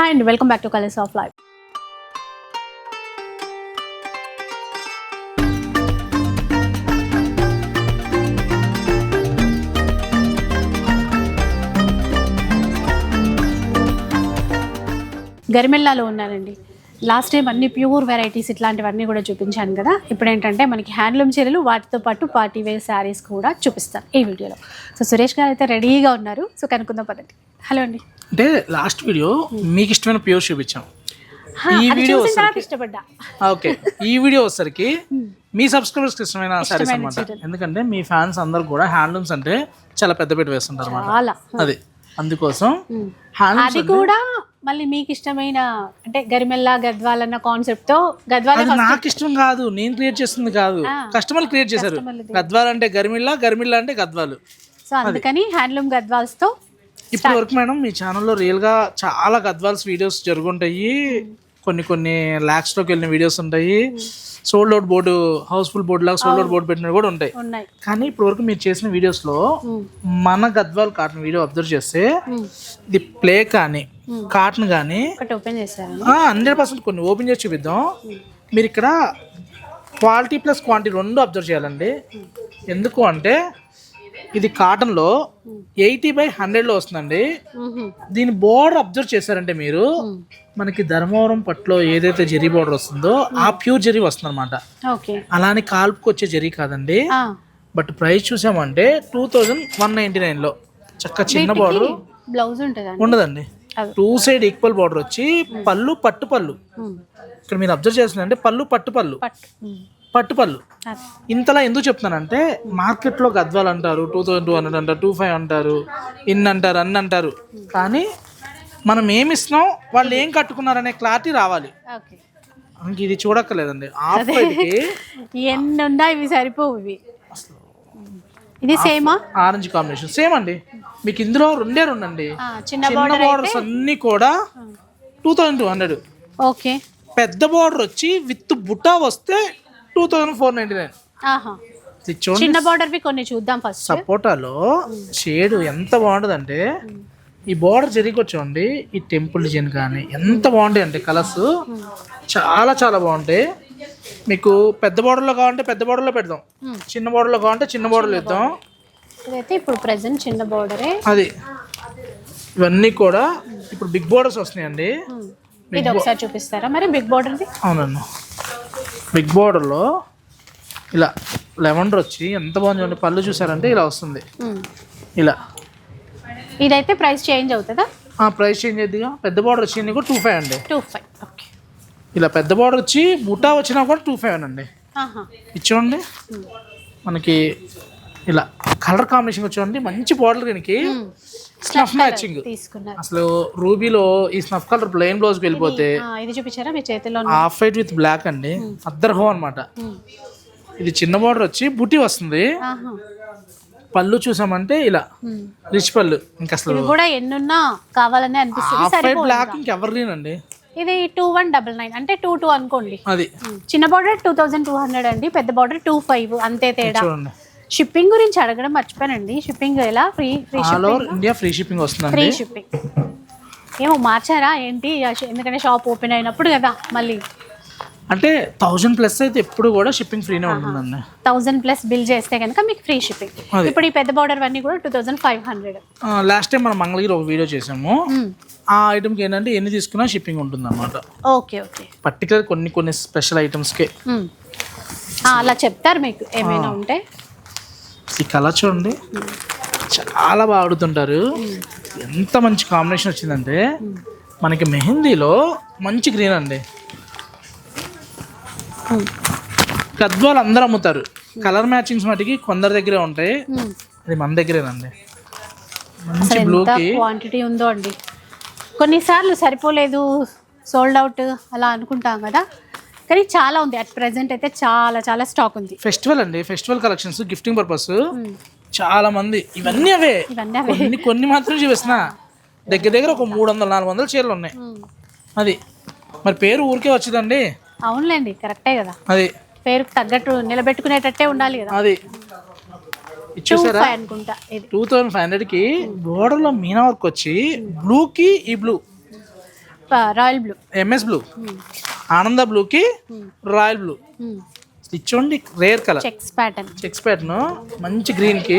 Hi అండి welcome back to colours of life గరిమెల్లాలో ఉన్నానండి. Last time అన్ని ప్యూర్ వెరైటీస్ ఇట్లాంటివన్నీ కూడా చూపించాను కదా. ఇప్పుడు ఏంటంటే మనకి హ్యాండ్లూమ్ చీరలు వాటితో పాటు పార్టీ వేర్ శారీస్ కూడా చూపిస్తాను ఈ వీడియోలో. సో సురేష్ గారు అయితే రెడీగా ఉన్నారు. సో కనుక్కుందాం పదండి. హలో అండి. అంటే లాస్ట్ వీడియో మీకు ఇష్టమైన ప్యూర్ చూపించాం. ఈ వీడియో ఇష్టపడ్డా. ఓకే. ఈ వీడియో వచ్చరికి మీ సబ్స్క్రైబర్స్ ఇష్టమైన సారీస్ అనమాట ఎందుకంటే మీ ఫ్యాన్స్ అందరు కూడా హ్యాండ్లూమ్స్ అంటే చాలా పెద్ద పెట్టి వేస్తుంటారు అనమాట అది. అందుకోసం అది కూడా మళ్ళీ మీకు ఇష్టమైన అంటే గరిమెల్లా గద్వాల్ అన్న కాన్సెప్ట్తో గద్వాల నాకు ఇష్టం కాదు. నేను క్రియేట్ చేస్తుంది కాదు. కస్టమర్లు క్రియేట్ చేశారు. గద్వాల్ అంటే గరిమిల్లా గరిమిల్లా అంటే గద్వాలు. సో అందుకని హ్యాండ్లూమ్ గద్వాల్స్తో ఇప్పటి వరకు మేడం మీ ఛానల్లో రియల్గా చాలా గద్వాల్స్ వీడియోస్ జరుగుంటాయి. కొన్ని కొన్ని ల్యాక్స్లోకి వెళ్ళిన వీడియోస్ ఉంటాయి. Sold out board house full board లాగా సోల్డ్ అవుట్ బోర్డు పెట్టినవి కూడా ఉంటాయి. కానీ ఇప్పటి వరకు మీరు చేసిన వీడియోస్లో ఉమ్. మన గద్వాల్ కాటన్ వీడియో అబ్జర్వ్ చేస్తే ఉమ్. ఇది ప్లే కానీ కాటన్ కానీ హండ్రెడ్ పర్సెంట్ కొన్ని ఓపెన్ చేసి చూపిద్దాం. మీరు ఇక్కడ క్వాలిటీ ప్లస్ క్వాంటిటీ రెండు అబ్జర్వ్ చేయాలండి. ఎందుకు అంటే ఇది కాటన్లో ఎయిటీ బై హండ్రెడ్లో వస్తుందండి. దీని బోర్డర్ అబ్జర్వ్ చేశారంటే మీరు మనకి ధర్మవరం పట్టులో ఏదైతే జరీ బోర్డర్ వస్తుందో ఆ ప్యూర్ జరీ వస్తుంది అనమాట అలానే కాల్పుకి వచ్చే జరీ కాదండి. బట్ ప్రైస్ చూసామంటే టూ థౌజండ్ వన్ నైంటీ నైన్లో. చక్క చిన్న బార్డర్. బ్లౌజ్ ఉండదండి. టూ సైడ్ ఈక్వల్ బార్డర్ వచ్చి పళ్ళు పట్టు పళ్ళు. ఇక్కడ మీరు అబ్జర్వ్ చేస్తున్నారంటే పళ్ళు పట్టు పళ్ళు. పట్టు ఉమ్. పట్టు పళ్ళు అది. ఇంతలా ఎందుకు చెప్తున్నానంటే మార్కెట్లో గద్వాలు అంటారు టూ థౌజండ్ టూ హండ్రెడ్ అంటారు టూ ఫైవ్ అంటారు ఇన్ అంటారు అన్ని అంటారు. కానీ మనం ఏమి ఇస్తున్నాం వాళ్ళు ఏం కట్టుకున్నారనే క్లారిటీ రావాలి. ఇంక ఇది చూడక్కర్లేదండి. ఆఫ్ ఎన్ని ఇవి సరిపోవు ఇవి. ఇది సేమా? Orange combination. సేమ్ అండి. మీకు ఇందులో రెండే రెండు అండి. చిన్న చిన్న బార్డర్ బార్డర్స్ అన్నీ కూడా two thousand two hundred. Okay. పెద్ద బార్డర్ వచ్చి విత్ బుట్టా వస్తే two thousand four ninety nine. చిన్న బార్డర్వి కొన్ని చూద్దాం ఫస్ట్ సపోటాలో షేడ్ ఎంత బాగుంటుందంటే ఈ బార్డర్ జరిగొచ్చండి ఈ టెంపుల్ డిజైన్ కానీ ఎంత బాగుంటాయి అంటే కలర్స్ చాలా చాలా బాగుంటాయి. మీకు పెద్ద బార్డర్లో కావాలంటే పెద్ద బార్డర్లో పెడదాం. చిన్న బార్డర్లో కావాలంటే చిన్న బార్డర్లో ఇద్దాం. ఇదైతే ఇప్పుడు ప్రెసెంట్ చిన్న బార్డరే అది. ఇవన్నీ కూడా ఇప్పుడు బిగ్ బార్డర్స్ వస్తున్నాయండి. ఇది ఒకసారి చూపిస్తారా మరి బిగ్ బార్డర్ది అవునండి బిగ్ బార్డర్లో ఇలా లెవెండర్ వచ్చి ఎంత బాగుంది చూడండి. పళ్ళు చూసారంటే ఇలా వస్తుంది. ఇలా. ఇదైతే ప్రైస్ చేంజ్ అవుతుందా? ఆ ప్రైస్ చేంజ్ అయ్యిగా పెద్ద బార్డర్ వచ్చింది కూడా టూ ఫైవ్ అండి. Two five okay. ఇలా పెద్ద బార్డర్ వచ్చి బుట్టా వచ్చినా కూడా టూ ఫైవ్ అండి. ఇది చూడండి. మనకి ఇలా కలర్ కాంబినేషన్ చూడండి మంచి బార్డర్ దీనికి. స్నఫ్ మ్యాచింగ్ అసలు రూబీలో ఈ స్నఫ్ కలర్ ప్లెయిన్ బ్లౌజ్కి వెళ్ళిపోతే ఆ, ఇది చూపించారా మీ చేతిలో హాఫ్ వైట్ విత్ బ్లాక్ అండి. అద్దర్ హో అనమాట ఇది చిన్న బార్డర్ వచ్చి బుట్టి వస్తుంది. పళ్ళు చూసామంటే ఇలా. రిచ్ పళ్ళు. ఇంకా అసలు కూడా ఎన్నున్నా కావాలని అనిపిస్తుంది. హాఫ్ వైట్ బ్లాక్ ఇంకెవరు లేనండి ఇది టూ వన్ డబల్ నైన్ అంటే టూ టూ అనుకోండి. అది. చిన్న border two thousand two hundred అండి పెద్ద బార్డర్ టూ ఫైవ్ అంతే తేడా. చూడండి. షిప్పింగ్ గురించి అడగడం మర్చిపోయానండి. షిప్పింగ్ ఎలా? Free free all over India free shipping free వస్తుందండి. షిప్పింగ్ ఏమో మార్చారా? ఏంటి? ఆ ష- ఎందుకంటే షాప్ ఓపెన్ అయినప్పుడు కదా మళ్ళీ. అంటే థౌజండ్ ప్లస్ అయితే ఎప్పుడు కూడా షిప్పింగ్ ఫ్రీనే ఉంటుందండి. థౌజండ్ ప్లస్ బిల్ చేస్తే కనుక మీకు ఫ్రీ షిప్పింగ్ అదే. ఇప్పుడు ఈ పెద్ద బార్డర్ అన్నీ కూడా two thousand five hundred last time మనం మంగళగిరి ఒక వీడియో చేసాము ఆ ఐటమ్కి ఏంటంటే ఎన్ని తీసుకున్నా షిప్పింగ్ ఉంటుంది అనమాట ఓకే ఓకే. పర్టికులర్ కొన్ని కొన్ని స్పెషల్ ఐటమ్స్కే. ఆ, అలా చెప్తారు మీకు ఏమైనా ఉంటే. ఈ కలర్ చూడండి. చాలా బాగా ఆడుతుంటారు. ఎంత మంచి కాంబినేషన్ వచ్చిందంటే మనకి మెహందీలో మంచి గ్రీన్ అండి. గద్వాలు అందరూ అమ్ముతారు. కలర్ మ్యాచింగ్స్ మటుకి కొందరి దగ్గరే ఉంటాయి. అది మన దగ్గరేనండి. మంచి బ్లూకి క్వాంటిటీ ఉందో అండి. కొన్నిసార్లు సరిపోలేదు సోల్డ్ అవుట్ అలా అనుకుంటాం కదా. కానీ చాలా ఉంది. అట్ ప్రెసెంట్ అయితే చాలా చాలా స్టాక్ ఉంది. ఫెస్టివల్ అండి. ఫెస్టివల్ కలెక్షన్స్ గిఫ్టింగ్ పర్పస్ చాలా మంది. ఇవన్నీ అవే. కొన్ని కొన్ని మాత్రం చూపిస్తున్నా. దగ్గర దగ్గర ఒక మూడు వందలు నాలుగు వందల చీరలు ఉన్నాయి. మ్మ్. అది. మరి పేరు ఊరికే వచ్చిందండి. అవునులేండి. కరెక్టే కదా. అది. పేరుకు తగ్గట్టు నిలబెట్టుకునేటట్టే ఉండాలి కదా. అది. ఇది చూసారా? ఫైవ్ అనుకుంటా. టూ థౌజండ్ ఫైవ్ హండ్రెడ్కి బోర్డర్లో మీనా వర్క్ వచ్చి బ్లూకి ఈ blue. Royal blue. MS blue. ఆనంద బ్లూకి రాయల్ బ్లూ. ఇది చూడండి rare colour. Checks pattern checks pattern మంచి గ్రీన్కి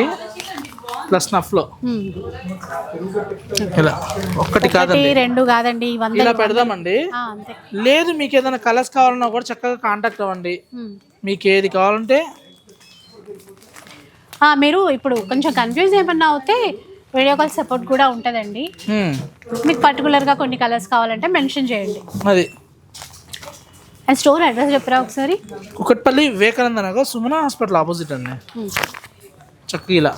ప్లస్ నఫ్లో ఇలా ఒక్కటి ఒకటి కాదండి. రెండు కాదండి ఇలా పెడదామండి. లేదు మీకు ఏదైనా కలర్స్ కావాలన్నా కూడా చక్కగా కాంటాక్ట్ అవ్వండి. మీకు ఏది కావాలంటే? మీరు ఇప్పుడు కొంచెం కన్ఫ్యూజ్ ఏమన్నా అవుతే వీడియో కాల్ సపోర్ట్ కూడా ఉంటుందండి. మీకు పర్టికులర్గా కొన్ని కలర్స్ కావాలంటే మెన్షన్ చేయండి. అది. అండ్ స్టోర్ అడ్రస్ చెప్పరా ఒకసారి? కుక్కట్పల్లి వివేకానంద నగర్ సుమన హాస్పిటల్ ఆపోజిట్ అండి. చక్కగా ఇలా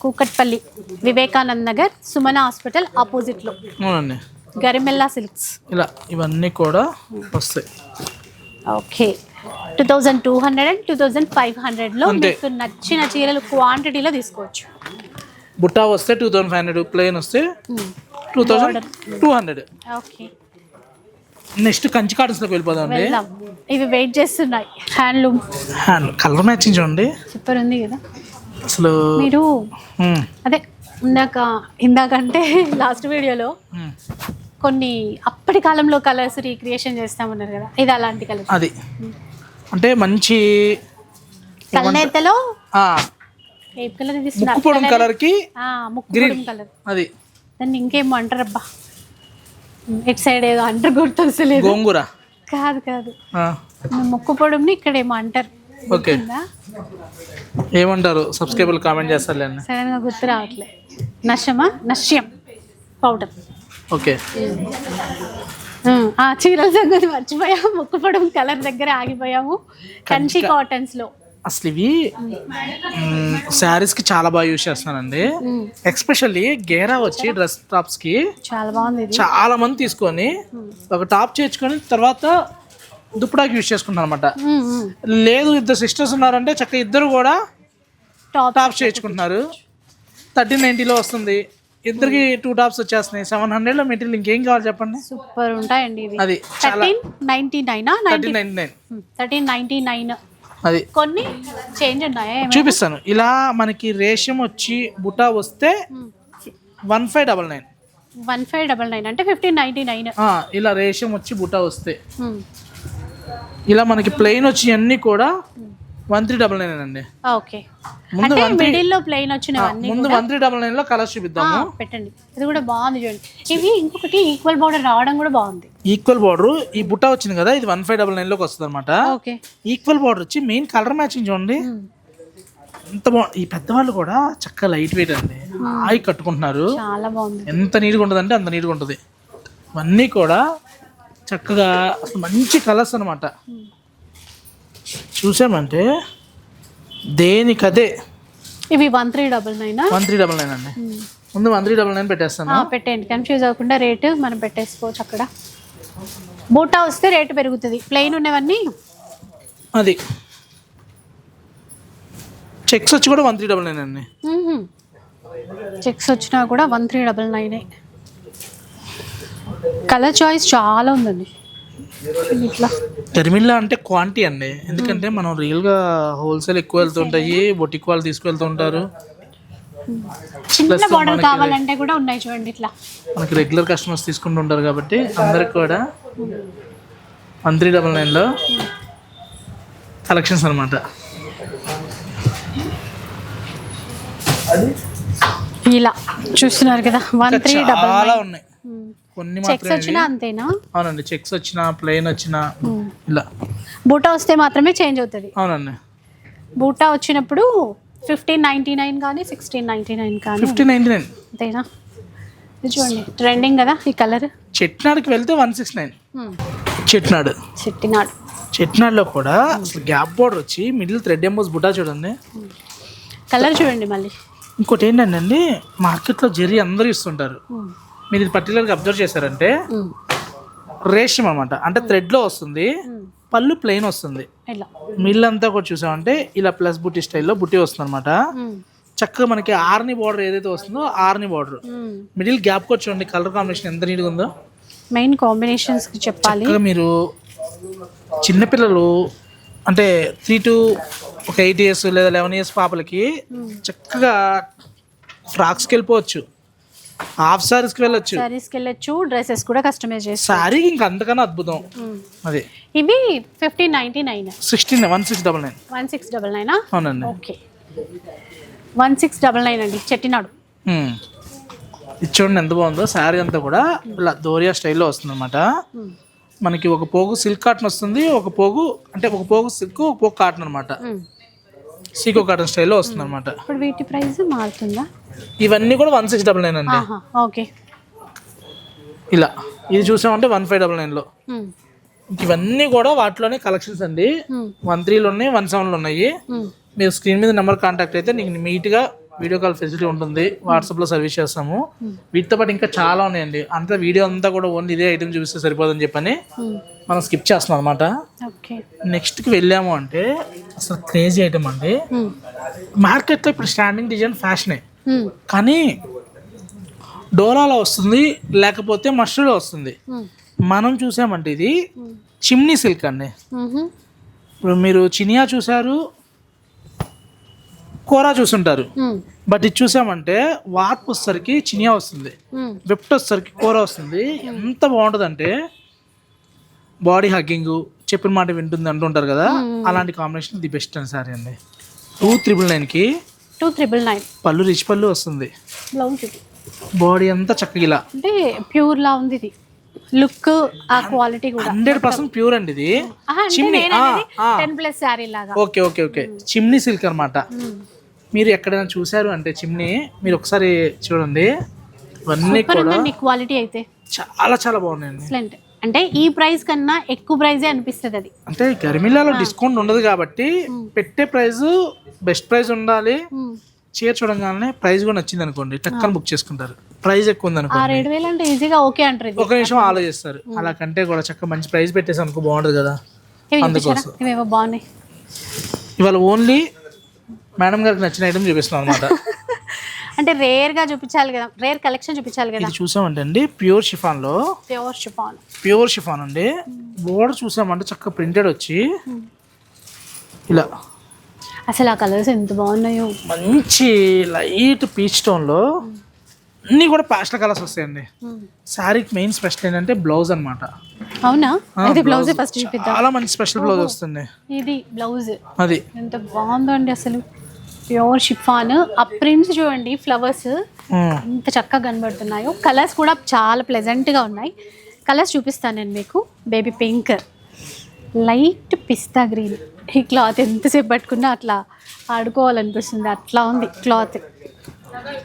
కూకట్పల్లి వివేకానంద్ నగర్ సుమన హాస్పిటల్ ఆపోజిట్లో. అవునండి. గరిమెల్లా సిల్క్స్. ఇలా ఇవన్నీ కూడా వస్తాయి. Okay. Two thousand two hundred and two thousand five హండ్రెడ్లో. మీకు నచ్చిన చీరలు క్వాంటిటీలో తీసుకోవచ్చు. బుట్టా వస్తే two thousand five hundred plain వస్తే two thousand two hundred. Okay. Next Kanchi కాటన్స్లోకి వెళ్ళిపోదాం అండి వెళ్దాం. ఇవి వెయిట్ చేస్తున్నాయి. హ్యాండ్లూమ్. హ్యాండ్ కలర్ మ్యాచింగ్ చూడండి. సూపర్ ఉంది కదా. అసలు మీరు అదే ఇందాక ఇందాకంటే లాస్ట్ వీడియోలో. కొన్ని అప్పటి కాలంలో కలర్స్ రీక్రియేషన్ చేస్తామన్నారు కదా. ఇది అలాంటి కలర్ అది. అంటే మంచి కల్నేతలో ఆ, ఏ కలర్ ఇది? ముక్కు పొడం కలర్కి ముక్కు Green. కలర్. అది. దాన్ని ఇంకేమో అంటారబ్బా ఇటు సైడ్ ఏదో అంటారు గుర్తొస్తలేదు గోంగూర? కాదు కాదు. ముక్కు పొడంని ఇక్కడ ఏమో అంటారు. ఓకే. ఏమంటారు? సబ్స్క్రైబర్లు కామెంట్ చేస్తారులేండి సడన్గా గుర్తు రావట్లే. నశమా? నశ్యం. పౌడర్. ఓకే. ఆ చీరల సంగతి మర్చిపోయాము. ముక్కు పొడం కలర్ దగ్గర ఆగిపోయాము. కంచి కాటన్స్లో అసలు ఇవి శారీస్కి చాలా బాగా యూజ్ చేస్తున్నానండి. ఎక్స్పెషల్లీ గేరా వచ్చి డ్రెస్ టాప్స్కి చాలా బాగుంది చాలా మంది తీసుకొని ఒక టాప్ చేర్చుకొని తర్వాత దుప్పటాకి యూజ్ చేసుకుంటారు అనమాట. లేదు ఇద్దరు సిస్టర్స్ ఉన్నారంటే చక్క ఇద్దరు కూడా టాప్ టాప్స్ చేర్చుకుంటున్నారు థర్టీన్ నైంటీలో వస్తుంది. ఇద్దరికి టూ టాప్స్ వచ్చేస్తున్నాయి. సెవెన్ హండ్రెడ్లో మెటీరియల్ ఇంకేం కావాలి చెప్పండి? సూపర్ ఉంటాయండి అది thirteen ninety nine? Thirteen ninety nine. Thirteen ninety nine. అది. కొన్ని చేంజ్ ఉన్నాయా? చూపిస్తాను. ఇలా మనకి రేషం వచ్చి బుటా వస్తే one five double nine. One five double nine అంటే ఫిఫ్టీన్ నైన్టీ నైన్ ఇలా రేషం వచ్చి బుటా వస్తే. ఇలా మనకి ప్లెయిన్ వచ్చి అన్నీ కూడా వన్ త్రీ డబల్ నైన్ అండి. ఓకే. ముందు అంటే మిడిల్లో ప్లెయిన్ వచ్చినవన్నీ ముందు వన్ త్రీ డబల్ నైన్లో కలర్స్ ఆ, చూపిద్దాము. పెట్టండి. ఇది కూడా బాగుంది చూడండి. ఇవి ఇంకొకటి ఈక్వల్ బార్డర్ రావడం కూడా బాగుంది. ఈక్వల్ బార్డర్ ఈ బుట్ట వచ్చింది కదా ఇది వన్ ఫైవ్ డబల్ నైన్లోకి వస్తుంది అనమాట ఓకే. ఈక్వల్ బార్డర్ వచ్చి మెయిన్ కలర్ మ్యాచింగ్ చూడండి. ఎంత బా ఈ పెద్దవాళ్ళు కూడా చక్కగా లైట్ వెయిట్ అండి. హాయి కట్టుకుంటున్నారు. చాలా బాగుంది. ఎంత నీట్గా ఉంటుంది అంటే అంత నీట్గా ఉంటుంది. ఇవన్నీ కూడా చక్కగా మంచి కలర్స్ అనమాట చూసామంటే దేనికదే? ఇవి one three double nine? One three double nine అండి. ముందు వన్ త్రీ డబల్ నైన్ పెట్టేస్తాను. పెట్టండి కన్ఫ్యూజ్ అవ్వకుండా రేటు మనం పెట్టేసుకోవచ్చు అక్కడ. బూటా వస్తే రేటు పెరుగుతుంది. ప్లెయిన్ ఉన్నవన్నీ? అది. చెక్స్ వచ్చి కూడా వన్ త్రీ డబల్ నైన్ అండి. చెక్స్ వచ్చినా కూడా one three double nine. Colour choice చాలా ఉందండి. ఇట్లా. టెర్మిల్లా అంటే క్వాంటిటీ అండి. ఎందుకంటే మనం రియల్గా హోల్సేల్ ఎక్కువ వెళ్తుంటాయి బొటిక్ వాళ్ళు తీసుకువెళ్తూ ఉంటారు. చిన్న Plus బార్డర్ మనకి- కావాలంటే కూడా ఉన్నాయి చూడండి ఇట్లా. మనకి రెగ్యులర్ కస్టమర్స్ తీసుకుంటూ ఉంటారు కాబట్టి అందరికి కూడా వన్ త్రీ డబల్ నైన్లో కలెక్షన్స్ అనమాట ఇలా చూస్తున్నారు కదా వన్ త్రీ డబల్ చాలా ఉన్నాయి. కొన్ని చెక్స్ వచ్చినా. అంతేనా? అవునండి చెక్స్ వచ్చిన ప్లెయిన్ వచ్చిన ఇలా. బూటా వస్తే మాత్రమే చేంజ్ అవుతుంది. అవునండి. బూటా వచ్చినప్పుడు ఫిఫ్టీన్ నైంటీ నైన్ కానీ సిక్స్టీన్ నైంటీ నైన్ కానీ. ఫిఫ్టీ నైన్టీ నైన్ అంతేనా చూడండి ట్రెండింగ్ కదా ఈ కలర్ చెట్నాడుకి వెళ్తే one six nine Chettinad. Chettinad. చెట్నాడులో కూడా అసలు గ్యాప్ బోర్డర్ వచ్చి మిడిల్ థ్రెడ్ ఎంబోస్ బుటా చూడండి. కలర్ చూడండి మళ్ళీ. ఇంకోటి ఏంటంటే మార్కెట్లో జెర్రీ అందరూ ఇస్తుంటారు. మీరు ఇది పర్టికులర్గా అబ్జర్వ్ చేశారంటే రేషం అనమాట అంటే థ్రెడ్లో వస్తుంది పళ్ళు ప్లెయిన్ వస్తుంది. మిల్ అంతా కూడా చూసామంటే ఇలా ప్లస్ బుట్టి స్టైల్లో బుట్టి వస్తుంది అనమాట చక్కగా మనకి ఆర్ని బార్డర్ ఏదైతే వస్తుందో ఆర్ని బార్డర్ మిడిల్ గ్యాప్ కూడా చూడండి కలర్ కాంబినేషన్ ఎంత నీట్గా ఉందో. మెయిన్ కాంబినేషన్స్ చెప్పాలి. మీరు చిన్నపిల్లలు అంటే త్రీ టు ఒక ఎయిట్ ఇయర్స్ లేదా లెవెన్ ఇయర్స్ పాపలకి చక్కగా ఫ్రాక్స్కి వెళ్ళిపోవచ్చు. హాఫ్ సారీస్కి వెళ్ళొచ్చు. సారీస్కి వెళ్ళొచ్చు డ్రెస్సెస్ కూడా కస్టమైజ్ చేస్తాం శారీ ఇంకా అంతకన్నా అద్భుతం. అది. ఇవి fifteen ninety nine sixteen one six double nine one six double నైనా అవునండి. Okay one six double nine అండి చెట్టినాడు. మ్మ్. ఇది చూడండి ఎంత బాగుందో. శారీ అంతా కూడా ఇలా దోరియా స్టైల్లో వస్తుంది అనమాట మనకి ఒక పోగు సిల్క్ కాటన్ వస్తుంది ఒక పోగు అంటే ఒక పోగు సిల్క్ ఒక పోగు కాటన్ అనమాట సీకో కాటన్ స్టైల్లో వస్తుంది అనమాట ఇప్పుడు వీటి ప్రైస్ మారుతుందా? ఇవన్నీ కూడా వన్ సిక్స్ డబల్ నైన్ అండి. ఓకే. ఇలా. ఇది చూసామంటే వన్ ఫైవ్ డబల్ నైన్లో. మ్మ్. ఇవన్నీ కూడా వాటిలోనే కలెక్షన్స్ అండి. మ్మ్. వన్ త్రీలో ఉన్నాయి వన్ సెవెన్లో ఉన్నాయి. మీరు స్క్రీన్ మీద నెంబర్ కాంటాక్ట్ అయితే నీకు నీట్గా వీడియో కాల్ ఫెసిలిటీ ఉంటుంది వాట్సాప్లో సర్వీస్ చేస్తాము వీటితో పాటు ఇంకా చాలా ఉన్నాయండి అంతా వీడియో అంతా కూడా ఓన్లీ ఇదే ఐటమ్ చూపిస్తే సరిపోదని చెప్పని. మనం స్కిప్ చేస్తున్నాం అనమాట నెక్స్ట్కి వెళ్ళాము అంటే అసలు క్రేజీ ఐటమ్ అండి. మార్కెట్లో ఇప్పుడు స్టాండింగ్ డిజైన్ ఫ్యాషనే. కానీ డోలాలో వస్తుంది లేకపోతే మష్రూలో వస్తుంది. మనం చూసామంటే ఇది చిమ్నీ సిల్క్ అండి. ఇప్పుడు మీరు చినియా చూసారు కోరా చూసుంటారు. బట్ ఇది చూసామంటే వార్ప్ వచ్చేసరికి చినియా వస్తుంది. విప్ట్ వచ్చేసరికి కూర వస్తుంది. ఎంత బాగుంటుందంటే బాడీ హగ్గింగ్ చెప్పిన మాట వింటుంది అంటుంటారు కదా అలాంటి కాంబినేషన్ ది బెస్ట్ అని సారీ అండి. టూ త్రిబుల్ నైన్కి టూ త్రిబుల్ నైన్. పళ్ళు రిచ్ పళ్ళు వస్తుంది. బాడీ అంతా చక్కగా ఇలా అంటే ప్యూర్ లా ఉంది ఇది. లుక్ ఆ క్వాలిటీ కూడా. హండ్రెడ్ పర్సెంట్ ప్యూర్ అండి ఇది. చిమ్నీ టెన్ ప్లస్ శారీ లాగా. Okay okay okay. Chimney silk అనమాట మీరు ఎక్కడైనా చూసారు అంటే చిమ్నీ? మీరు ఒకసారి చూడండి. ఇవన్నీ కూడా క్వాలిటీ అయితే. చాలా చాలా బాగున్నాయండి. ఎక్సలెంట్ అంటే ఈ ప్రైస్ కన్నా ఎక్కువ ప్రైజే అనిపిస్తుంది అది. అంటే గర్మిలాలో డిస్కౌంట్ ఉండదు కాబట్టి పెట్టే ప్రైస్ బెస్ట్ ప్రైస్ ఉండాలి. మ్మ్. చీర చూడంగానే ప్రైస్ కూడా నచ్చింది అనుకోండి టక్కన బుక్ చేసుకుంటారు. ప్రైస్ ఎక్కువ ఉంది అనుకోండి. రెండు వేలు అంటే ఈజీగా ఓకే అంటారు ఒక నిమిషం ఆలోచిస్తారు. అలా కంటే కూడా చక్కగా మంచి ప్రైస్ పెట్టేసి అనుకో బాగుంటుంది కదా. అందుకోసం. చూపించారా? ఇవేవో బాగున్నాయి. ఇవాళ ఓన్లీ మేడం గారికి నచ్చిన ఐటమ్ చూపిస్తున్నాం అనమాట అంటే రేర్గా చూపించాలి కదా రేర్ కలెక్షన్ చూపించాలి కదా. ఇది చూసామంటే అండి ప్యూర్ షిఫాన్లో ప్యూర్ షిఫాన్ ప్యూర్ షిఫాన్ అండి. బోర్డర్ చూసామంటే చక్కగా ప్రింటెడ్ వచ్చి. ఇలా. అసలు ఆ కలర్స్ ఎంత బాగున్నాయో. మంచి లైట్ పీచ్ టోన్లో అన్నీ కూడా ప్యాస్టల్ కలర్స్ వస్తాయండి. శారీకి మెయిన్ స్పెషల్ ఏంటంటే బ్లౌజ్ అనమాట అవునా? అయితే బ్లౌజే ఫస్ట్ చూపిద్దాం. చాలా మంచి స్పెషల్ బ్లౌజ్ వస్తుంది. ఇది బ్లౌజ్ అది. ఎంత బాగుందో అండి అసలు. ప్యూర్ షిఫాన్ ఆ ప్రింట్స్ చూడండి ఫ్లవర్స్. ఎంత చక్కగా కనబడుతున్నాయో. కలర్స్ కూడా చాలా ప్లెజెంట్గా ఉన్నాయి. కలర్స్ చూపిస్తాను నేను మీకు. బేబీ పింక్ లైట్ పిస్తా గ్రీన్ ఈ క్లాత్ ఎంతసేపు పట్టుకున్నా అట్లా ఆడుకోవాలనిపిస్తుంది. అట్లా ఉంది క్లాత్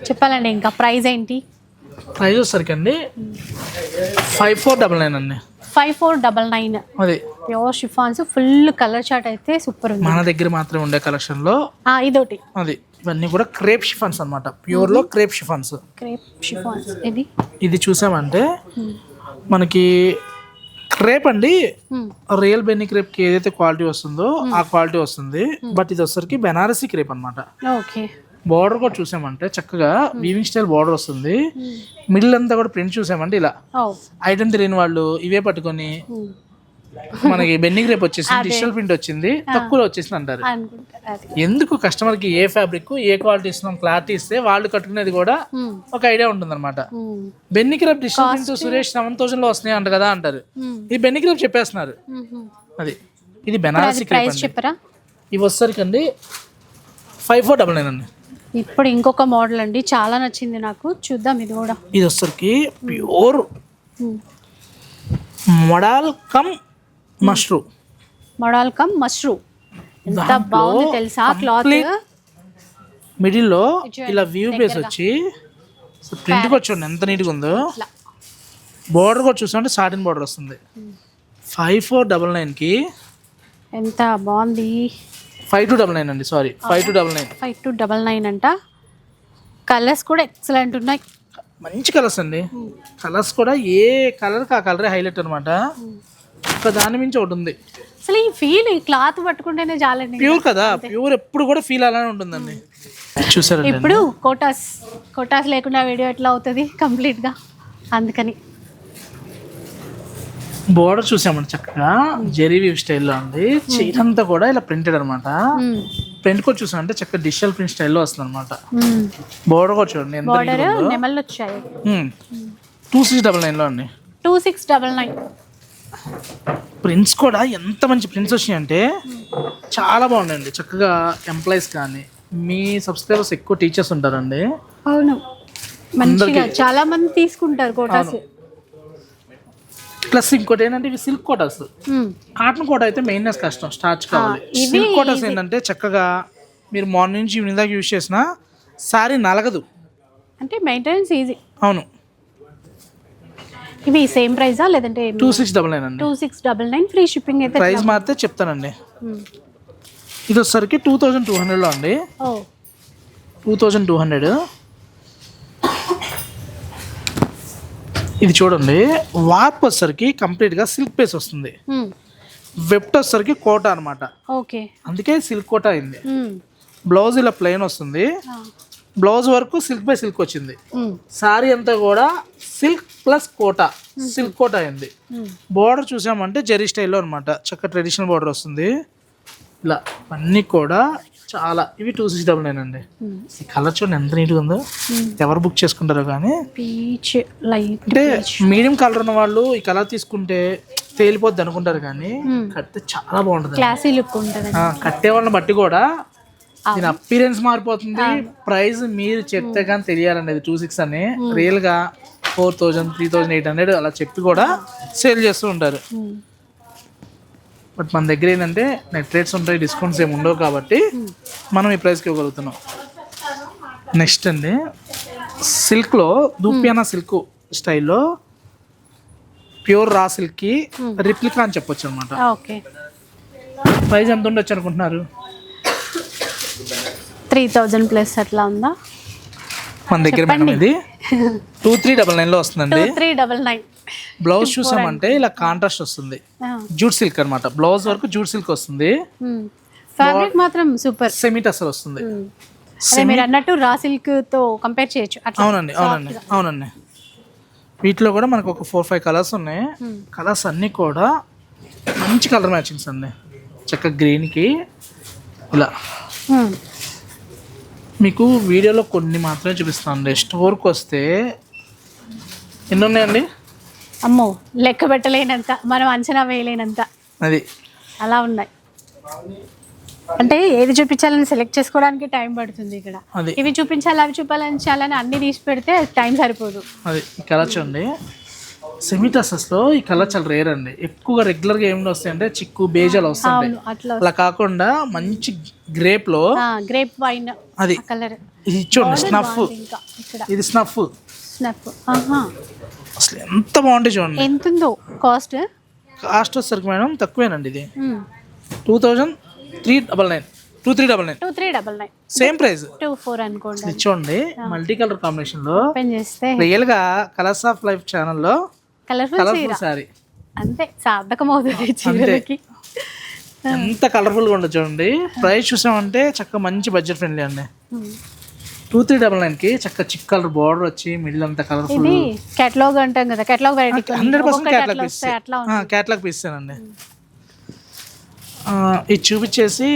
చెప్పాలండి ఇంకా ప్రైస్ ఏంటి? ప్రైస్ అండి ఫైవ్ ఫోర్ డబల్ నైన్ అండి. ఫైవ్ ఫోర్ డబల్ నైన్ అది. Pure chiffons full colour chart అయితే సూపర్ ఉంది. మన దగ్గర మాత్రమే ఉండే కలెక్షన్లో ఆ, ఇదొకటి. అది. ఇవన్నీ కూడా క్రేప్ షిఫాన్స్ అనమాట ప్యూర్లో క్రేప్ షిఫాన్స్ క్రేప్ షిఫాన్స్ ఇది ఇది చూసామంటే మనకి క్రేప్ అండి Hmm. రియల్ బెన్నీ క్రేప్కి ఏదైతే క్వాలిటీ వస్తుందో ఆ క్వాలిటీ వస్తుంది. బట్ ఇది వచ్చేసరికి బెనారసీ క్రేప్ అనమాట ఓకే బార్డర్ కూడా చూసామంటే చక్కగా వీవింగ్ స్టైల్ బార్డర్ వస్తుంది. మిడిల్ అంతా కూడా ప్రింట్ చూసామంటే ఇలా. ఐటమ్ తెలియని వాళ్ళు ఇవే పట్టుకొని Hmm. మనకి బెన్నింగ్ రేప్ వచ్చేసి డిజిటల్ ప్రింట్ వచ్చింది తక్కువలో వచ్చేసింది అంటారు. ఎందుకు కస్టమర్కి ఏ ఫ్యాబ్రిక్ ఏ క్వాలిటీ ఇస్తున్నాం క్లారిటీ ఇస్తే వాళ్ళు కట్టుకునేది కూడా Hmm. ఒక ఐడియా ఉంటుంది అనమాట Hmm. Benny crepe digital print Suresh seven థౌసండ్లో వస్తున్నాయి అంట కదా అంటారు. Hmm. ఈ బెన్ని క్రేప్ చెప్పేస్తున్నారు. అది. ఇది బెనారసీ ఇవి వచ్చేసరికి అండి ఫైవ్ ఫోర్ డబల్ నైన్ అండి. ఇప్పుడు ఇంకొక మోడల్ అండి. చాలా నచ్చింది నాకు. చూద్దాం ఇది కూడా. ఇది వచ్చేసరికి pure. Modal cum mushroom modal cum mushroom ఎంత బాగుంది తెలుసా? క్లాత్? మిడిల్లో ఇలా వ్యూ ప్లేస్ వచ్చి ప్రింట్ చూడండి ఎంత నీట్గా ఉందో. బార్డర్ కూడా చూసామంటే సాటిన్ బార్డర్ వస్తుంది. ఫైవ్ ఫోర్ డబల్ నైన్కి ఎంత బాగుంది. ఫైవ్ టూ డబల్ నైన్ అండి sorry five two double nine. Five two double nine అంట. కలర్స్ కూడా ఎక్సలెంట్ ఉన్నాయి. మంచి కలర్స్ అండి. కలర్స్ కూడా ఏ కలర్కి ఆ కలరే హైలైట్ అనమాట ఒక దాని మించి ఒకటి ఉంది. అసలు ఈ ఫీల్ ఈ క్లాత్ పట్టుకుంటేనే చాలండి. ప్యూర్ కదా ప్యూర్ ఎప్పుడు కూడా ఫీల్ అలానే ఉంటుందండి. చూసారండి ఇప్పుడు కోటాస్ కోటాస్ లేకుండా వీడియో ఎట్లా అవుతుంది? కంప్లీట్గా అందుకని. బోర్డర్ చూసామండి చక్కగా. జెరీ వీవ్ స్టైల్లో ఉంది. చైన్ అంతా కూడా ఇలా ప్రింటెడ్ అనమాట. ప్రింట్ కూడా చూసామంటే చక్కగా డిజిటల్ ప్రింట్ స్టైల్లో వస్తుంది అనమాట బోర్డర్ కూడా చూడండి. ఎంత టూ సిక్స్ డబల్ నైన్లో అండి. Two six double nine. Prints కూడా ఎంత మంచి ప్రింట్స్ వచ్చినాయంటే చాలా బాగున్నాయండి. చక్కగా ఎంప్లాయీస్ కానీ మీ సబ్స్క్రైబర్స్ ఎక్కువ టీచర్స్ ఉంటారండి. అవును. మంచిగా చాలా మంది తీసుకుంటారు కోటాస్. ప్లస్ ఇంకోటి ఏంటంటే ఇవి సిల్క్ కోటాస్ కాటన్ కోట అయితే మెయిన్నెస్ కష్టం స్టార్చ్ కావాలి. సిల్క్ కోటాస్ ఏంటంటే చక్కగా మీరు మార్నింగ్ నుంచి ఈవినింగ్ దాకా యూజ్ చేసిన సారీ నలగదు. అంటే మెయింటెనెన్స్ ఈజీ అవును. ఇవి సేమ్ ప్రైజా లేదంటే టూ సిక్స్ డబల్ నైన్ అండి. Two six double nine free shipping అయితే ప్రైస్ మారితే చెప్తానండి. మ్మ్. ఇది వచ్చేసరికి టూ థౌజండ్ టూ హండ్రెడ్లో అండి. ఓ. టూ థౌజండ్ టూ హండ్రెడ్ ఇది చూడండి వార్ప్ వచ్చేసరికి కంప్లీట్గా సిల్క్ బేస్ వస్తుంది మ్మ్. వెబ్ట్ వచ్చేసరికి కోట అనమాట ఓకే అందుకే సిల్క్ కోట అయింది. బ్లౌజ్ ఇలా ప్లెయిన్ వస్తుంది. బ్లౌజ్ వరకు సిల్క్ బై సిల్క్ వచ్చింది. సారీ అంతా కూడా silk plus Kota silk Kota అయింది. బోర్డర్ చూసామంటే జరీ స్టైల్లో అనమాట చక్క ట్రెడిషనల్ బోర్డర్ వస్తుంది ఇలా అన్నీ కూడా చాలా. ఇవి టూ సిక్స్ డబల్ నైన్ అండి. మ్మ్. ఈ కలర్ చూడండి ఎంత నీట్గా ఉందో. ఎవరు బుక్ చేసుకుంటారో కానీ. పీచ్ లైట్ అంటే మీడియం కలర్ ఉన్న వాళ్ళు ఈ కలర్ తీసుకుంటే తేలిపోద్ది అనుకుంటారు కానీ కడితే చాలా బాగుంటుంది క్లాసీ లుక్ ఉంటుంది కట్టే వాళ్ళని బట్టి కూడా దీని అపీరెన్స్ మారిపోతుంది. ప్రైస్ మీరు చెప్తే కానీ తెలియాలండి టూ సిక్స్ అని. రియల్గా four thousand three thousand eight hundred అలా చెప్పి కూడా సేల్ చేస్తూ ఉంటారు. బట్ మన దగ్గర ఏంటంటే నెట్ రేట్స్ ఉంటాయి డిస్కౌంట్స్ ఏమి ఉండవు కాబట్టి మనం ఈ ప్రైస్కి ఇవ్వగలుగుతున్నాం. నెక్స్ట్ అండి సిల్క్లో దూపియానా సిల్క్ స్టైల్లో ప్యూర్ రా సిల్క్కి రిప్లికా అని చెప్పొచ్చు అనమాట ఓకే ప్రైస్ ఎంత ఉండొచ్చు అనుకుంటున్నారు? త్రీ థౌజండ్ ప్లస్ అట్లా ఉందా? మన దగ్గర మేడం ఇది. టూ త్రీ డబల్ నైన్లో వస్తుందండి. త్రీ డబల్ నైన్ బ్లౌజ్ చూసామంటే ఇలా కాంట్రాస్ట్ వస్తుంది. జూట్ సిల్క్ అన్నమాట. బ్లౌజ్ వరకు జూట్ సిల్క్ వస్తుంది. ఫ్యాబ్రిక్ మాత్రం సూపర్ సెమీట్ అసలు వస్తుంది అదే మీరు అన్నట్టు రా సిల్క్తో కంపేర్ చేయొచ్చు. అవునండి అవునండి అవునండి. వీటిలో కూడా మనకు ఒక ఫోర్ ఫైవ్ కలర్స్ ఉన్నాయి. కలర్స్ అన్నీ కూడా మంచి కలర్ మ్యాచింగ్స్ అండి. చక్క గ్రీన్కి ఇలా. మీకు వీడియోలో కొన్ని మాత్రమే చూపిస్తానండి. స్టోర్కి వస్తే ఎన్ని ఉన్నాయండి? అమ్మో లెక్క పెట్టలేనంత మనం అంచనా వేయలేనంత. అది. అలా ఉన్నాయి. అంటే ఏది చూపించాలని సెలెక్ట్ చేసుకోవడానికి టైం పడుతుంది ఇక్కడ. ఇవి చూపించాలి అవి చూపించాలని అన్ని తీసి పెడితే టైం సరిపోదు. అది ఈ కలర్ చూడండి. సెమీటసెస్లో ఈ కలర్ చాలా రేర్ అండి. ఎక్కువగా రెగ్యులర్గా ఏమి వస్తాయంటే చిక్కు బేజాలు అట్లా అలా కాకుండా మంచి గ్రేప్లో గ్రేప్ వైన్ అది. కలర్ ఇది చూడండి స్నఫ్ ఇది స్నఫ్ స్నఫ్ అసలు ఎంత బాగుంటాయి చూడండి. ఎంత ఉందో కాస్ట్? కాస్ట్ వచ్చేసరికి మేడం తక్కువేనండి ఇది. Two thousand three double nine. Two three double nine. Two three double nine. Same price. Two four అనుకోండి. చూడండి మల్టీ కలర్ కాంబినేషన్లో ఓపెన్ చేస్తే. రియల్గా కలర్స్ ఆఫ్ లైఫ్ కలర్ఫుల్ చీర. కలర్ఫుల్ సారీ అంతే సార్థకం అవుతుంది చీరలకి. ఎంత కలర్ఫుల్గా ఉండదు చూడండి. ప్రైస్ చూసామంటే చక్క మంచి బడ్జెట్ ఫ్రెండ్లీ అండి. టూ త్రీ డబల్ నైన్కి చక్క చిక్ కలర్ బార్డర్ వచ్చి మిడిల్ అంతా కలర్ఫుల్ ఇది కేటలాగ్ అంటాం కదా catalogue variety hundred percent catalogue అట్లా పీస్ వస్తాయి అట్లా ఉంది. క్యాట్లాగ్ పీస్ అండి ఇది చూపించేసి.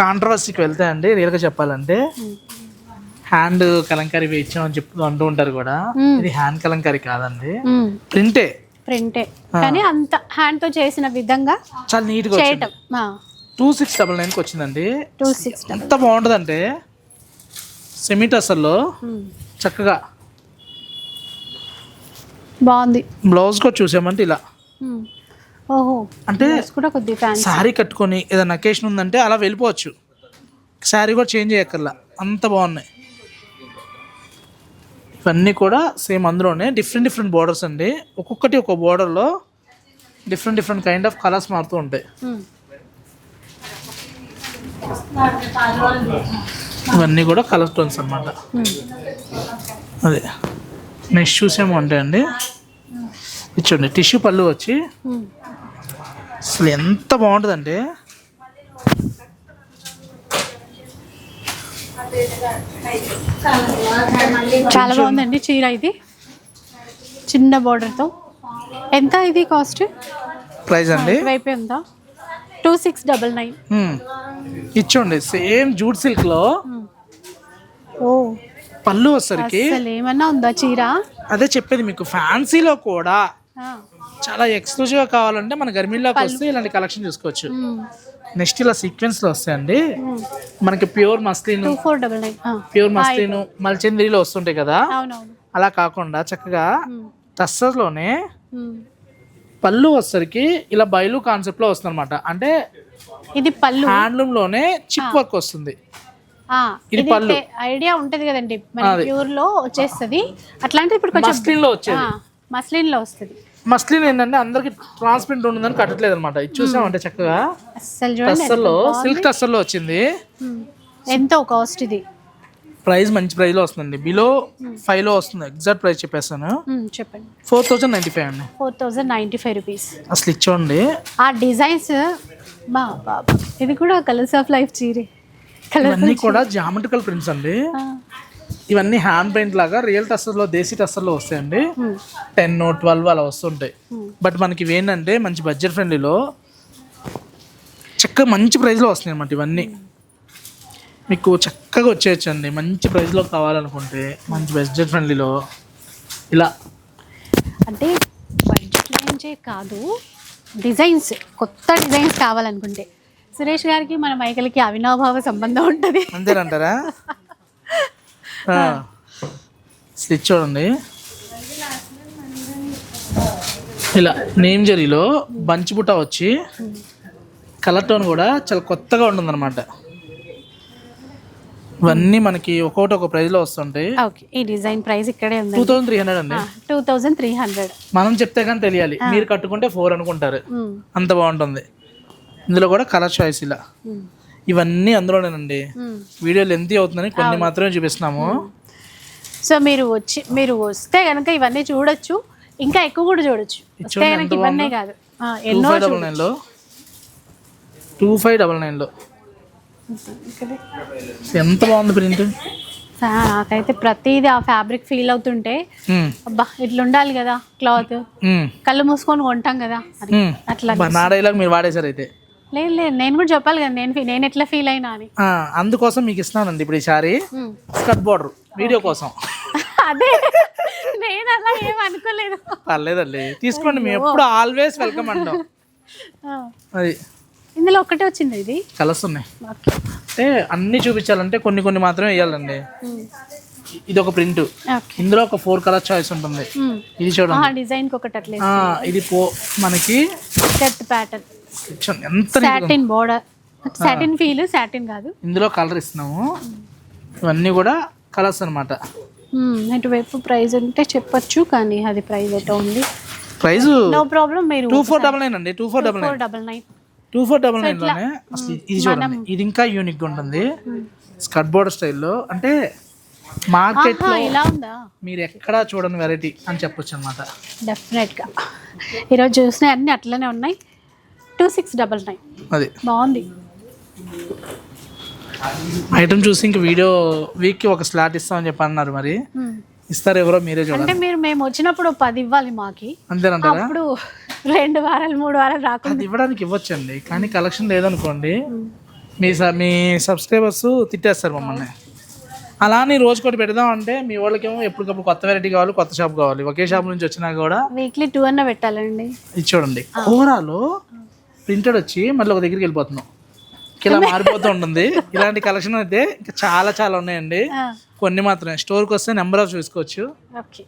కాంట్రవర్సీకి వెళ్తాయండి రియల్గా చెప్పాలంటే. హ్యాండ్ కలంకారీ వేయించామని చెప్తూ అంటూ ఉంటారు కూడా. ఇది హ్యాండ్ కలంకారీ కాదండి. ప్రింటే ప్రింటే కానీ అంత హ్యాండ్తో చేసిన విధంగా చాలా నీట్గా వచ్చింది. చేయటం. టూ సిక్స్ డబల్ నైన్కి వచ్చిందండి. టూ సిక్స్ ఎంత బాగుంటుందంటే సెమీటసల్లో చక్కగా బాగుంది. బ్లౌజ్ కూడా చూసామంటే ఇలా. ఓహో. అంటే కూడా కొద్దిగా ఫ్యాన్సీ శారీ కట్టుకొని ఏదైనా అకేషన్ ఉందంటే అలా వెళ్ళిపోవచ్చు. శారీ కూడా చేంజ్ చేయక్కర్లా. అంత బాగున్నాయి. ఇవన్నీ కూడా సేమ్ అందులోనే డిఫరెంట్ డిఫరెంట్ బోర్డర్స్ అండి. ఒక్కొక్కటి ఒక బోర్డర్లో different different kind of colours మారుతూ ఉంటాయి. ఇవన్నీ కూడా కలర్ టోన్స్ అన్నమాట. మ్మ్. అదే నెక్స్ట్ చూసాము అంటే అండి ఇచ్చండి టిష్యూ పళ్ళు వచ్చి. అసలు ఎంత బాగుంటుందంటే. చాలా బాగుందండి చీర ఇది. చిన్న border తో. ఎంత ఇది కాస్ట్ ప్రైస్ అండి? వైపే ఉందా టూ సిక్స్ డబల్ నైన్. ఇచ్చోండి సేమ్ జూట్ సిల్క్లో ఓ. పళ్ళు వచ్చరికి అసలు ఏమన్నా ఉందా చీర? అదే చెప్పేది మీకు ఫ్యాన్సీలో కూడా. చాలా ఎక్స్క్లూజివ్గా కావాలంటే మన గర్మిల్లోకి వస్తే ఇలాంటి కలెక్షన్ చూసుకోవచ్చు. నెక్స్ట్ ఇలా సీక్వెన్స్లో వస్తాయండి. మనకి ప్యూర్ మస్లిన్. ప్యూర్ మస్లిన్ మల్చంద్రిలో వస్తుంటాయి కదా? అలా కాకుండా చక్కగా మ్మ్. టస్సర్లోనే మ్మ్. పళ్ళు వచ్చరికి ఇలా బయలు కాన్సెప్ట్లో వస్తుంది అనమాట అంటే ఇది పళ్ళు. హ్యాండ్లూమ్లోనే చిప్ వర్క్ వస్తుంది. ఇది పళ్ళు. ఐడియా ఉంటది కదండి. ప్యూర్లో వచ్చేస్తది. అట్లాంటిది ఇప్పుడు కొంచెం మస్లిన్లో వచ్చేది. మస్లిన్లో వస్తుంది. మస్లిన్ ఏంటంటే అందరికి ట్రాన్స్పరెంట్ ఉంటుందని కట్టట్లేదు అనమాట ఇది చూసామంటే చక్కగా? టస్సర్లో సిల్క్ టస్సర్లో వచ్చింది. ఎంతో కాస్ట్ ఇది. ప్రైస్ మంచి ప్రైస్లో వస్తుందండి. బిలో ఫైవ్లో వస్తుంది. ఎగ్జాక్ట్ ప్రైస్ చెప్పేస్తాను. చెప్పండి. ఫోర్ థౌజండ్ నైన్టీ ఫైవ్ అండి. Four thousand ninety five rupees. అసలు ఇచ్చోండి. ఆ డిజైన్స్ ఇది కూడా కలర్స్ ఆఫ్ లైఫ్ చీరే. ఇవన్నీ కూడా జామెట్రికల్ ప్రింట్స్ అండి. ఇవన్నీ హ్యాండ్ పెయింట్ లాగా రియల్ టస్సర్లో దేశీ టస్సర్లో వస్తాయండి. టెన్ ట్వెల్వ్ అలా వస్తుంటాయి. బట్ మనకి ఇవి ఏంటంటే మంచి బడ్జెట్ ఫ్రెండ్లీలో చక్కగా మంచి ప్రైస్లో వస్తున్నాయి అన్నమాట ఇవన్నీ. మీకు చక్కగా వచ్చేయచ్చండి. మంచి ప్రైస్లో కావాలనుకుంటే మంచి బడ్జెట్ ఫ్రెండ్లీలో ఇలా. అంటే బడ్జెట్ రేంజే కాదు డిజైన్స్ కొత్త డిజైన్స్ కావాలనుకుంటే. సురేష్ గారికి మన మైకలకి అవినాభావ సంబంధం ఉంటుంది. అంతేనంటారా? స్టిచ్ చూడండి. ఇలా నేమ్ జరీలో బంచి బుట్ట వచ్చి కలర్ టోన్ కూడా చాలా కొత్తగా ఉంటుందన్నమాట. ఇవన్నీ మనకి ఒక్కొక్కటి ఒక ప్రైస్లో వస్తుంటాయి. ఓకే ఈ డిజైన్ ప్రైస్ ఇక్కడే ఉంది టూ థౌజండ్ త్రీ హండ్రెడ్ అండి. Two thousand three hundred. మనం చెప్తే కానీ తెలియాలి. మీరు కట్టుకుంటే ఫోర్ అనుకుంటారు. అంత బాగుంటుంది. ఇందులో కూడా కలర్ చాయిస్ ఇలా. ఇవన్నీ అందులోనేనండి. వీడియో లెంతీ అవుతుందని కొన్ని మాత్రమే చూపిస్తున్నాము. సో మీరు వచ్చి మీరు వస్తే కనుక ఇవన్నీ చూడొచ్చు. ఇంకా ఎక్కువ కూడా చూడొచ్చు. వస్తే కనుక ఇవన్నీ కాదు. ఎన్నో డబల్ నైన్లో టూ ఫైవ్ డబల్ నైన్లో. ఎంత బాగుంది ప్రింట్? నాకైతే ప్రతిదీ ఆ ఫ్యాబ్రిక్ ఫీల్ అవుతుంటే అబ్బా ఇట్లా ఉండాలి కదా క్లాత్ కళ్ళు మూసుకొని కొంటాం కదా. అట్లా నా డైలాగ్ మీరు వాడేశారు అయితే. లేదు లేదు నేను కూడా చెప్పాలి కదా నేను నేను ఎట్లా ఫీల్ అయినా అని. అందుకోసం మీకు ఇస్తున్నానండి ఇప్పుడు ఈ సారీ ఉమ్. స్కర్ట్ బార్డర్ వీడియో కోసం. అదే నేను అలా ఏం అనుకోలేదు. పర్లేదండి తీసుకోండి మేము ఎప్పుడు ఆల్వేస్ వెల్కమ్ అంటాం. అది. ఇందులో ఒక్కటే వచ్చింది ఇది? కలర్స్ ఉన్నాయి అంటే అన్ని చూపించాలంటే కొన్ని కొన్ని మాత్రమే వేయాలండి. ఇది ఒక ప్రింట్. ఇందులో ఒక ఫోర్ కలర్ చాయిస్ ఉంటుంది. ఇది చూడండి. ఆ డిజైన్కి ఒకటి ఇది పో మనకి ప్యాటర్న్ ఎంత గా. Satin border satin feel satin కాదు. ఇందులో కలర్ ఇస్తున్నాము. ఇవన్నీ కూడా కలర్స్ అనమాట ఇటువైపు ప్రైస్ ఉంటే చెప్పొచ్చు కానీ అది ప్రైస్ ఎటో ఉంది? ప్రైస్ నో ప్రాబ్లం మీరు టూ ఫోర్ డబల్ నైన్ అండి two four double nine double nine two four double నైన్లోనే ఇది చూడండి ఇది ఇంకా యూనిక్గా ఉంటుంది. స్కర్ట్ బోర్డర్ స్టైల్లో అంటే మార్కెట్లో ఇలా ఉందా? మీరు ఎక్కడా చూడని వెరైటీ అని చెప్పొచ్చు అనమాట డెఫినెట్గా ఈరోజు చూసినవి అన్నీ అట్లనే ఉన్నాయి. Two six double nine. అది. బాగుంది. ఐటమ్ చూసి ఇంక వీడియో వీక్కి ఒక స్లాట్ ఇస్తామని చెప్పి అన్నారు మరి. ఇస్తారు ఎవరో మీరే చూడండి అంటే మీరు మేము వచ్చినప్పుడు పది ఇవ్వాలి మాకి. అంతేనంటారా? అప్పుడు రెండు వారాలు మూడు వారాలు రాకుండా. అది ఇవ్వడానికి ఇవ్వచ్చండి కానీ కలెక్షన్ లేదనుకోండి మీ స- మీ సబ్స్క్రైబర్స్ తిట్టేస్తారు మమ్మల్ని. అలా అని రోజుకోటి పెడదాం అంటే మీ వాళ్ళకేమో ఎప్పటికప్పుడు కొత్త వెరైటీ కావాలి కొత్త షాప్ కావాలి. ఒకే షాప్ నుంచి వచ్చినా కూడా వీక్లీ టూ అన్న పెట్టాలండి. ఇది చూడండి. కూరలో ప్రింటెడ్ వచ్చి మళ్ళీ ఒక దగ్గరికి వెళ్ళిపోతున్నాం. ఇలా మారిపోతూ ఉంటుంది. ఇలాంటి కలెక్షన్ అయితే ఇంకా చాలా చాలా ఉన్నాయండి. కొన్ని మాత్రమే. స్టోర్కి వస్తే నెంబర్ ఆఫ్ చూసుకోవచ్చు. Okay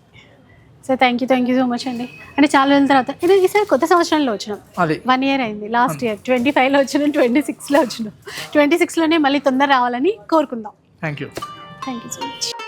so thank you thank you so much అండి. అంటే చాలా రోజుల తర్వాత ఇది ఈసారి కొత్త సంవత్సరంలో వచ్చినాం. అది. వన్ ఇయర్ అయింది. లాస్ట్ ఇయర్ ట్వంటీ ఫైవ్లో వచ్చినాం ట్వంటీ సిక్స్లో వచ్చినాం. ట్వంటీ సిక్స్లోనే మళ్ళీ తొందర రావాలని కోరుకుందాం. Thank you thank you so much